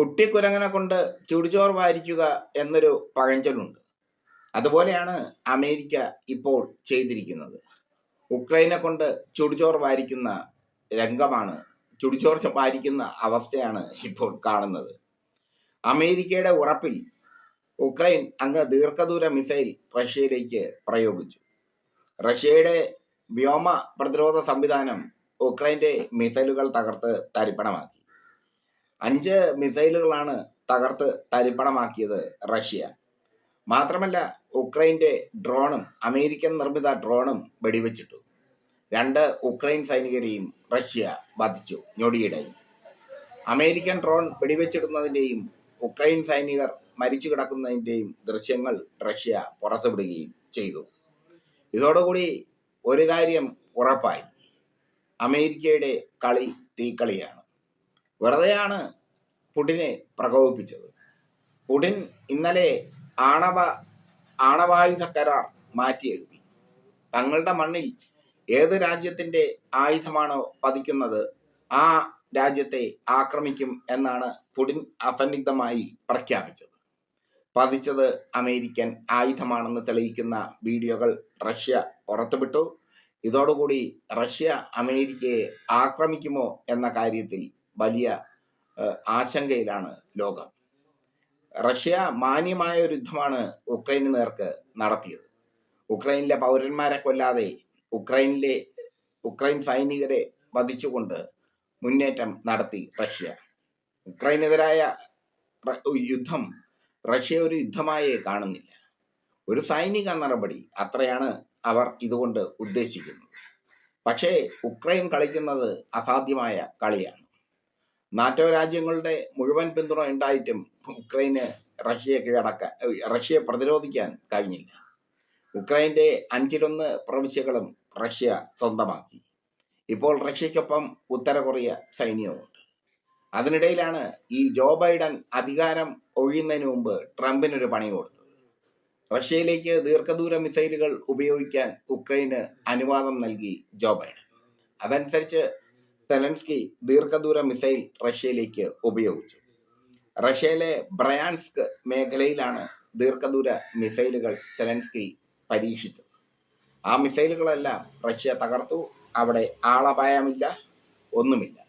കുട്ടിക്കുരങ്ങനെ കൊണ്ട് ചുടുചോർ വാരിക്കുക എന്നൊരു പഴഞ്ചൊല്ലുണ്ട്. അതുപോലെയാണ് അമേരിക്ക ഇപ്പോൾ ചെയ്തിരിക്കുന്നത്. ഉക്രൈനെ കൊണ്ട് ചുടുചോർ വാരിക്കുന്ന രംഗമാണ് ചുടുചോർ വാരിക്കുന്ന അവസ്ഥയാണ് ഇപ്പോൾ കാണുന്നത്. അമേരിക്കയുടെ ഉറപ്പിൽ ഉക്രൈൻ അങ്ങ് ദീർഘദൂര മിസൈൽ റഷ്യയിലേക്ക് പ്രയോഗിച്ചു. റഷ്യയുടെ വ്യോമ പ്രതിരോധ സംവിധാനം ഉക്രൈന്റെ മിസൈലുകൾ തകർത്ത് തരിപ്പണമാക്കി. അഞ്ച് മിസൈലുകളാണ് തകർത്ത് തരിപ്പണമാക്കിയത് റഷ്യ. മാത്രമല്ല ഉക്രൈന്റെ ഡ്രോണും അമേരിക്കൻ നിർമ്മിത ഡ്രോണും വെടിവെച്ചിട്ടു. രണ്ട് ഉക്രൈൻ സൈനികരെയും റഷ്യ ബാധിച്ചു ഞൊടിയിടായി. അമേരിക്കൻ ഡ്രോൺ വെടിവെച്ചിടുന്നതിന്റെയും ഉക്രൈൻ സൈനികർ മരിച്ചു കിടക്കുന്നതിന്റെയും ദൃശ്യങ്ങൾ റഷ്യ പുറത്തുവിടുകയും ചെയ്തു. ഇതോടുകൂടി ഒരു കാര്യം ഉറപ്പായി. അമേരിക്കയുടെ കളി തീക്കളിയാണ്. വെറുതെയാണ് പുടിനെ പ്രകോപിപ്പിച്ചത്. പുടിൻ ഇന്നലെ ആണവ ആണവായുധ കരാർ മാറ്റിയെഴുതി. തങ്ങളുടെ മണ്ണിൽ ഏത് രാജ്യത്തിന്റെ ആയുധമാണോ പതിക്കുന്നത് ആ രാജ്യത്തെ ആക്രമിക്കും എന്നാണ് പുടിൻ അസന്നിഗ്ധമായി പ്രഖ്യാപിച്ചത്. പതിച്ചത് അമേരിക്കൻ ആയുധമാണെന്ന് തെളിയിക്കുന്ന വീഡിയോകൾ റഷ്യ പുറത്തുവിട്ടു. ഇതോടുകൂടി റഷ്യ അമേരിക്കയെ ആക്രമിക്കുമോ എന്ന കാര്യത്തിൽ വലിയ ആശങ്കയിലാണ് ലോകം. റഷ്യ മാന്യമായ ഒരു യുദ്ധമാണ് ഉക്രൈന് നേർക്ക് നടത്തിയത്. ഉക്രൈനിലെ പൗരന്മാരെ കൊല്ലാതെ ഉക്രൈനിലെ ഉക്രൈൻ സൈനികരെ വധിച്ചുകൊണ്ട് മുന്നേറ്റം നടത്തി റഷ്യ. ഉക്രൈനെതിരായ യുദ്ധം റഷ്യ ഒരു യുദ്ധമായേ കാണുന്നില്ല. ഒരു സൈനിക നടപടി അത്രയാണ് അവർ ഇതുകൊണ്ട് ഉദ്ദേശിക്കുന്നത്. പക്ഷേ ഉക്രൈൻ കളിക്കുന്നത് അസാധ്യമായ കളിയാണ്. നാറ്റോ രാജ്യങ്ങളുടെ മുഴുവൻ പിന്തുണ ഉണ്ടായിട്ടും ഉക്രൈന് റഷ്യയെ കീഴടക്കാൻ റഷ്യയെ പ്രതിരോധിക്കാൻ കഴിഞ്ഞില്ല. ഉക്രൈന്റെ അഞ്ചിലൊന്ന് പ്രവിശ്യകളും റഷ്യ സ്വന്തമാക്കി. ഇപ്പോൾ റഷ്യക്കൊപ്പം ഉത്തര കൊറിയ സൈന്യവുമുണ്ട്. അതിനിടയിലാണ് ഈ ജോ ബൈഡൻ അധികാരം ഒഴിയുന്നതിന് മുമ്പ് ട്രംപിനൊരു പണി കൊടുത്തത്. റഷ്യയിലേക്ക് ദീർഘദൂര മിസൈലുകൾ ഉപയോഗിക്കാൻ ഉക്രൈന് അനുവാദം നൽകി ജോ ബൈഡൻ. അതനുസരിച്ച് സെലൻസ്കി ദീർഘദൂര മിസൈൽ റഷ്യയിലേക്ക് ഉപയോഗിച്ചു. റഷ്യയിലെ ബ്രയാൻസ്ക് മേഖലയിലാണ് ദീർഘദൂര മിസൈലുകൾ സെലൻസ്കി പരീക്ഷിച്ചത്. ആ മിസൈലുകളെല്ലാം റഷ്യ തകർത്തു. അവിടെ ആളപായമില്ല ഒന്നുമില്ല.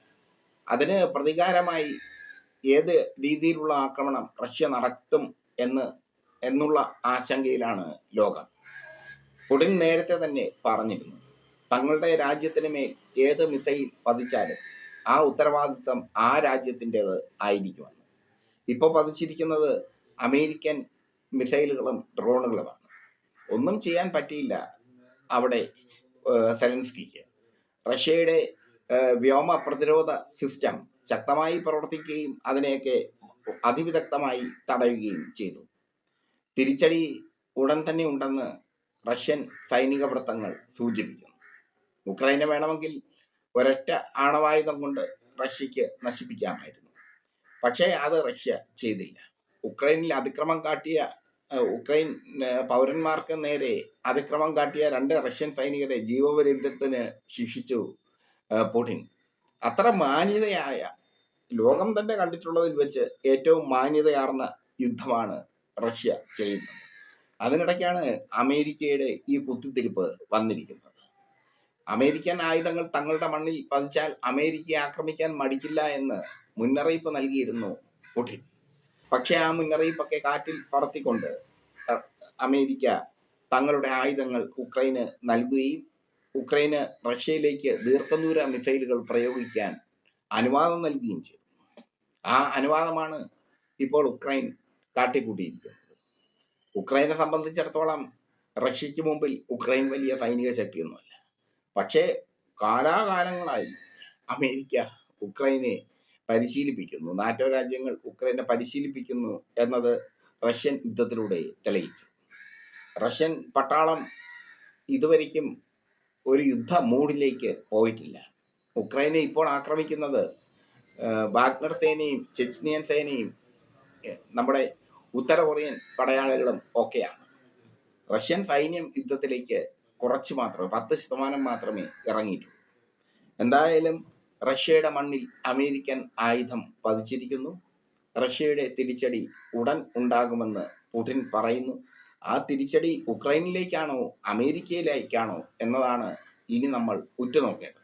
അതിന് പ്രതികാരമായി ഏത് രീതിയിലുള്ള ആക്രമണം റഷ്യ നടത്തും എന്ന് എന്നുള്ള ആശങ്കയിലാണ് ലോകം. പുടിൻ നേരത്തെ തന്നെ പറഞ്ഞിരുന്നു. തങ്ങളുടെ രാജ്യത്തിന് മേൽ ഏത് മിസൈൽ പതിച്ചാലും ആ ഉത്തരവാദിത്വം ആ രാജ്യത്തിന്റെത് ആയിരിക്കുമെന്ന് ഇപ്പോൾ പതിച്ചിരിക്കുന്നത് അമേരിക്കൻ മിസൈലുകളും ഡ്രോണുകളുമാണ്. ഒന്നും ചെയ്യാൻ പറ്റിയില്ല അവിടെ സെലൻസ്കിക്ക്. റഷ്യയുടെ വ്യോമ പ്രതിരോധ സിസ്റ്റം ശക്തമായി പ്രവർത്തിക്കുകയും അതിനെയൊക്കെ അതിവിദഗ്ധമായി തടയുകയും ചെയ്തു. തിരിച്ചടി ഉടൻ തന്നെ ഉണ്ടെന്ന് റഷ്യൻ സൈനിക വൃത്തങ്ങൾ സൂചിപ്പിക്കുന്നു. ഉക്രൈനെ വേണമെങ്കിൽ ഒരൊറ്റ ആണവായുധം കൊണ്ട് റഷ്യക്ക് നശിപ്പിക്കാമായിരുന്നു. പക്ഷേ അത് റഷ്യ ചെയ്തില്ല. ഉക്രൈനിൽ അതിക്രമം കാട്ടിയ ഉക്രൈൻ പൗരന്മാർക്ക് നേരെ അതിക്രമം കാട്ടിയ രണ്ട് റഷ്യൻ സൈനികരെ ജീവപര്യന്തത്തിന് ശിക്ഷിച്ചു പുടിൻ. അത്ര മാന്യതയായ ലോകം തന്നെ കണ്ടിട്ടുള്ളതിൽ വെച്ച് ഏറ്റവും മാന്യതയാർന്ന യുദ്ധമാണ് റഷ്യ ചെയ്യുന്നത്. അതിനിടയ്ക്കാണ് അമേരിക്കയുടെ ഈ കുത്തിത്തിരിപ്പ് വന്നിരിക്കുന്നത്. അമേരിക്കൻ ആയുധങ്ങൾ തങ്ങളുടെ മണ്ണിൽ പതിച്ചാൽ അമേരിക്കയെ ആക്രമിക്കാൻ മടിക്കില്ല എന്ന് മുന്നറിയിപ്പ് നൽകിയിരുന്നു പുടിൻ. പക്ഷേ ആ മുന്നറിയിപ്പൊക്കെ കാറ്റിൽ പറത്തിക്കൊണ്ട് അമേരിക്ക തങ്ങളുടെ ആയുധങ്ങൾ ഉക്രൈന് നൽകുകയും ഉക്രൈന് റഷ്യയിലേക്ക് ദീർഘദൂര മിസൈലുകൾ പ്രയോഗിക്കാൻ അനുവാദം നൽകുകയും ചെയ്തു. ആ അനുവാദമാണ് ഇപ്പോൾ ഉക്രൈൻ കാട്ടിക്കൂട്ടിയിരിക്കുന്നത്. ഉക്രൈനെ സംബന്ധിച്ചിടത്തോളം റഷ്യക്ക് മുമ്പിൽ ഉക്രൈൻ വലിയ സൈനിക ശക്തിയൊന്നുമല്ല. പക്ഷേ കാലാകാലങ്ങളായി അമേരിക്ക ഉക്രൈനെ പരിശീലിപ്പിക്കുന്നു. നാറ്റോ രാജ്യങ്ങൾ ഉക്രൈനെ പരിശീലിപ്പിക്കുന്നു എന്നത് റഷ്യൻ യുദ്ധത്തിലൂടെ തെളിയിച്ചു. റഷ്യൻ പട്ടാളം ഇതുവരെയ്ക്കും ഒരു യുദ്ധ മൂഡിലേക്ക് പോയിട്ടില്ല. ഉക്രൈനെ ഇപ്പോൾ ആക്രമിക്കുന്നത് ബാഗ്നർ സേനയും ചെച്നിയൻ സേനയും നമ്മുടെ ഉത്തര കൊറിയൻ പടയാളികളും ഒക്കെയാണ്. റഷ്യൻ സൈന്യം യുദ്ധത്തിലേക്ക് കുറച്ച് മാത്രമേ പത്ത് ശതമാനം മാത്രമേ ഇറങ്ങിയിട്ടുള്ളൂ എന്തായാലും റഷ്യയുടെ മണ്ണിൽ അമേരിക്കൻ ആയുധം പതിച്ചിരിക്കുന്നു. റഷ്യയുടെ തിരിച്ചടി ഉടൻ ഉണ്ടാകുമെന്ന് പുടിൻ പറയുന്നു. ആ തിരിച്ചടി ഉക്രൈനിലേക്കാണോ അമേരിക്കയിലേക്കാണോ എന്നതാണ് ഇനി നമ്മൾ ഉറ്റുനോക്കേണ്ടത്.